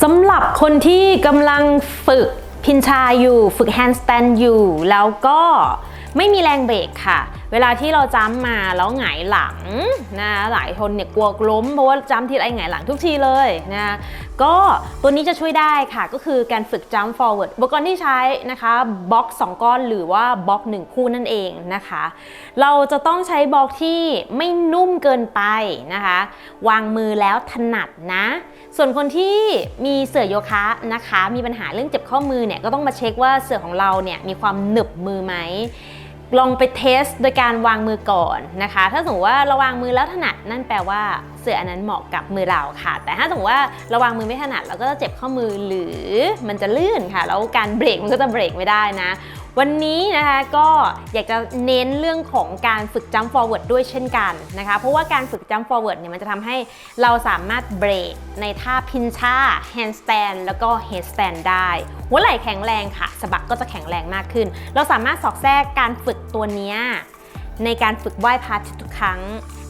สำหรับคนที่กำลังฝึกพินชาอยู่ ฝึกแฮนด์สแตนอยู่ แล้วก็ไม่มีแรงเบรกค่ะ เวลาที่เราจ้ำมาแล้วหงายหลังนะหลายคนเนี่ยกลัวล้มเพราะว่าจ้ำทีไรหงายหลังทุกทีเลยนะก็ตัวนี้จะช่วยได้ค่ะก็คือการฝึกจ้ำ forward อุปกรณ์ที่ใช้นะคะบล็อก 2 ก้อนหรือว่าบล็อก 1 คู่นั่นเองนะคะ เราจะต้องใช้บล็อกที่ไม่นุ่มเกินไปนะคะ วางมือแล้วถนัดนะ ส่วนคนที่มีเสื่อโยคะนะคะ มีปัญหาเรื่องเจ็บข้อมือเนี่ยก็ต้องมาเช็คว่าเสื่อของเราเนี่ยมีความหนึบมือไหม ลองไปเทสโดยการวางมือก่อนนะคะ ถ้าสมมติว่าเราวางมือแล้วถนัดนั่นแปลว่าเสื้ออันนั้นเหมาะกับมือเราค่ะ แต่ถ้าสมมติว่าเราวางมือไม่ถนัดเราก็จะเจ็บข้อมือหรือมันจะลื่นค่ะ แล้วการเบรกมันก็จะเบรกไม่ได้นะ วันนี้นะคะก็อยากจะเน้นเรื่องของการฝึก jump forward ด้วยเช่นกันนะคะ เพราะว่าการฝึก jump forward เนี่ยมันจะทำให้เราสามารถเบรกในท่าพินชา handstand แล้วก็ headstand ได้ หัวไหล่แข็งแรงค่ะสะบักก็จะแข็งแรงมากขึ้น เราสามารถสอดแทรกการฝึกตัวนี้ในการฝึกว่ายพาทุกครั้ง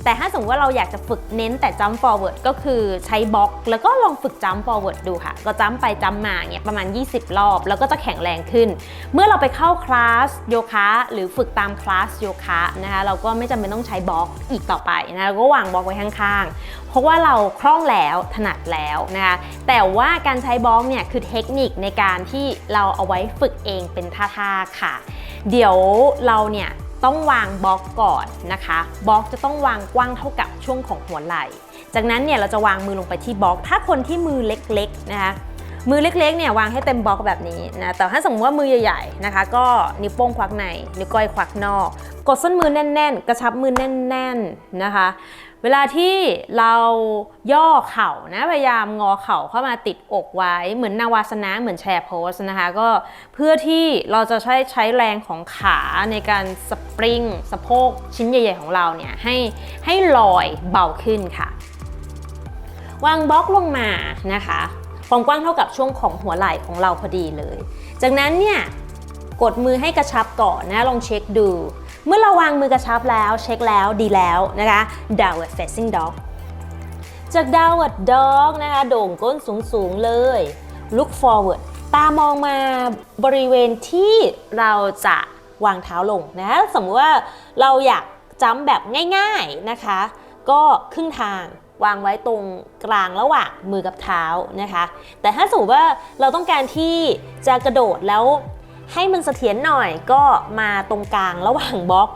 แต่ถ้าสมมติว่าเราอยากจะฝึกเน้นแต่ jump forward ก็คือใช้บล็อก แล้วก็ลองฝึก jump forward ดูค่ะ ก็จัมไปจัมมาเนี่ยประมาณ 20 รอบ แล้วก็จะแข็งแรงขึ้น เมื่อเราไปเข้าคลาสโยคะหรือฝึกตามคลาสโยคะนะคะเราก็ไม่จำเป็นต้องใช้บล็อกอีกต่อไปนะเราก็วางบล็อกไว้ข้างๆ เพราะว่าเราคล่องแล้วถนัดแล้วนะคะแต่ว่าการใช้บล็อกเนี่ยคือเทคนิคในการที่เราเอาไว้ฝึกเองเป็นท่าๆค่ะ เดี๋ยวเราเนี่ย ต้องวางบล็อกก่อนนะคะบล็อกจะต้องวางกว้างเท่ากับช่วงของหัวไหล่ จากนั้นเนี่ยเราจะวางมือลงไปที่บล็อก ถ้าคนที่มือเล็กๆนะคะมือเล็กๆเนี่ยวางให้เต็มบล็อกแบบนี้นะแต่ถ้าสมมติว่ามือใหญ่ๆนะคะ ก็นิ้วโป้งควักในนิ้วก้อยควักนอก กดส้นมือแน่น ๆ กระชับมือแน่น ๆนะคะ เวลาที่เราย่อเข่านะพยายามงอเข่าเข้ามาติดอกไว้ เหมือนนาวาสนะเหมือนแชร์โพสนะคะก็เพื่อที่เราจะใช้ใช้แรงของขาในการสปริงสะโพกชิ้นใหญ่ๆของเราเนี่ยให้ให้ลอยเบาขึ้นค่ะ วางบล็อกลงมานะคะความกว้างเท่ากับช่วงของหัวไหล่ของเราพอดีเลย จากนั้นเนี่ยกดมือให้กระชับก่อนนะลองเช็คดู เมื่อเราวางมือกระชับแล้วเช็คแล้วดีแล้วนะคะ downward facing dog จาก downward dog นะคะโด่งก้นสูงๆเลย look forward ตามองมาบริเวณที่เราจะวางเท้าลงนะ สมมติว่าเราอยากจ้ำแบบง่ายๆนะคะ ก็ครึ่งทางวางไว้ตรงกลางระหว่างมือกับเท้านะคะ แต่ถ้าสมมติว่าเราต้องการที่จะกระโดดแล้ว ให้มันเสถียรหน่อยก็มาตรงกลางระหว่างบล็อก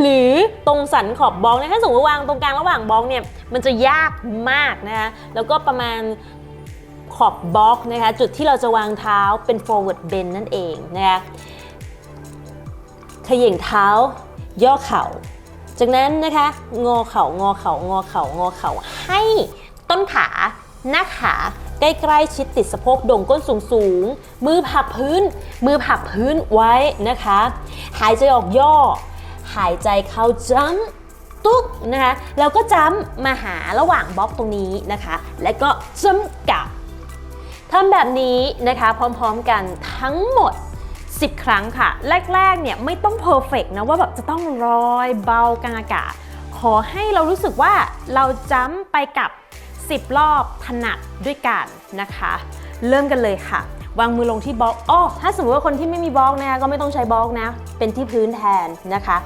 หรือตรงสันขอบบล็อกนะถ้าสมมติวาวางตรงกลางระหว่างบล็อกเนี่ยมันจะยากมากนะคะแล้วก็ประมาณขอบบล็อกนะคะจุดที่เราจะวางเท้าเป็น forward bend นั่นเองนะคะเขย่งเท้า ย่อเข่า จากนั้นนะคะ งอเข่างอเข่างอเข่างอเข่าให้ต้นขา หน้าขา ใกล้ๆชิดติดสะโพกโด่งก้นสูงๆ มือผักพื้น มือผักพื้นไว้นะคะ หายใจออกย่อ หายใจเข้าจัมตุ๊กนะคะแล้วก็จัมมาหาระหว่างบล็อกตรงนี้นะคะ และก็จัมกลับทำแบบนี้นะคะพร้อมๆกันทั้งหมด 10 ครั้งค่ะ แรกๆเนี่ยไม่ต้องเพอร์เฟกนะว่าแบบจะต้องลอยเบากลางอากาศ ขอให้เรารู้สึกว่าเราจ้ำไปกับ 10 รอบถนัดด้วยกันนะคะ เริ่มกันเลยค่ะ วางมือลงที่บล็อกอ้อถ้าสมมติว่าคนที่ไม่มีบล็อกนะคะก็ไม่ต้องใช้บล็อกนะ เป็นที่พื้นแทนนะคะ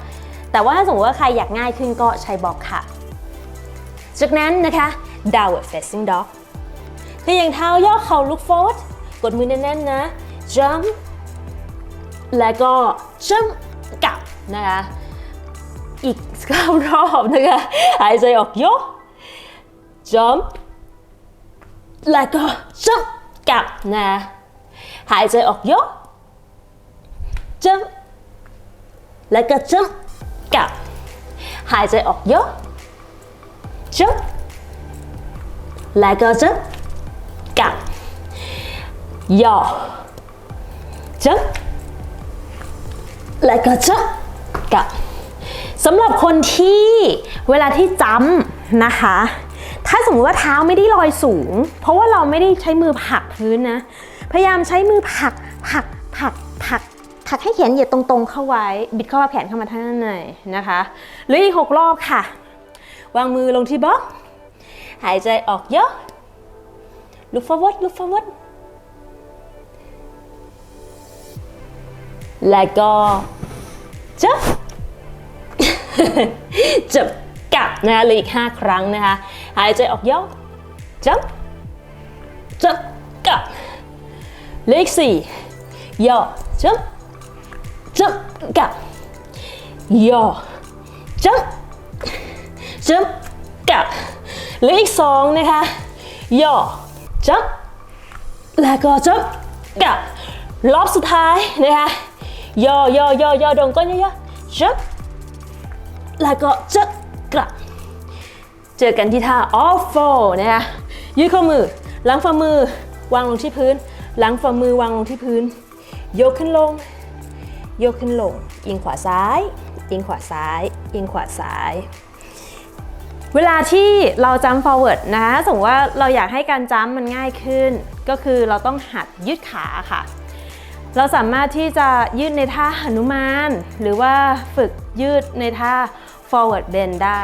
แต่ว่าถ้าสมมติว่าใครอยากง่ายขึ้นก็ใช้บล็อกค่ะ จากนั้นนะคะ downward facing dog ขย่างเท้าย่อเข่า look forward กดมือแน่นๆนะ jump แล้วก็จัมกลับนะคะ อีกเก้ารอบนะคะหายใจออกยก jump แล้วก็ jump กลับนะหายใจออกยก jump แล้วก็ jump กลับ หายใจออกยก jump แล้วก็ jump กลับย่อ jump และก็จะกลับสำหรับคนที่เวลาที่จำนะคะ ถ้าสมมติว่าเท้าไม่ได้ลอยสูง เพราะว่าเราไม่ได้ใช้มือผลักพื้นนะ พยายามใช้มือผลักผลักผลักผลักผลักให้แขนเหยียดตรงๆ เข้าไว้ บิดข้อพับแขนเข้ามาท่างด้านในะคะหรืออีกหกรอบค่ะ วางมือลงที่บล็อก หายใจออกเยอะ look forward look forward แล้วก็ jump จับ บนะคะเลืออีก 5 ครั้งนะคะ หายใจออกย่อ jump จับกลับเลืออีก4ย่อ jump จับกลับย่อ jump jump กลับเลืออีก2นะคะย่อ jump แล้วก็ jump กลับรอบสุดท้ายนะคะย่อย่อย่อย่อดงก้นย่อย่อ jump แล้วก็จะ กลับเจอกันที่ท่า off four นะคะยืดข้อมือหลังฝ่ามือวางลงที่พื้น หลังฝ่ามือวางลงที่พื้น ยกขึ้นลง ยกขึ้นลงอิงขวาซ้ายอิงขวาซ้ายอิงขวาซ้ายเวลาที่เราจำ forward นะคะสมมติว่าเราอยากให้การจำมันง่ายขึ้น ก็คือเราต้องหัดยืดขาค่ะ เราสามารถที่จะยืดในท่าหนุมาน หรือว่าฝึกยืดในท่า forward bend ได้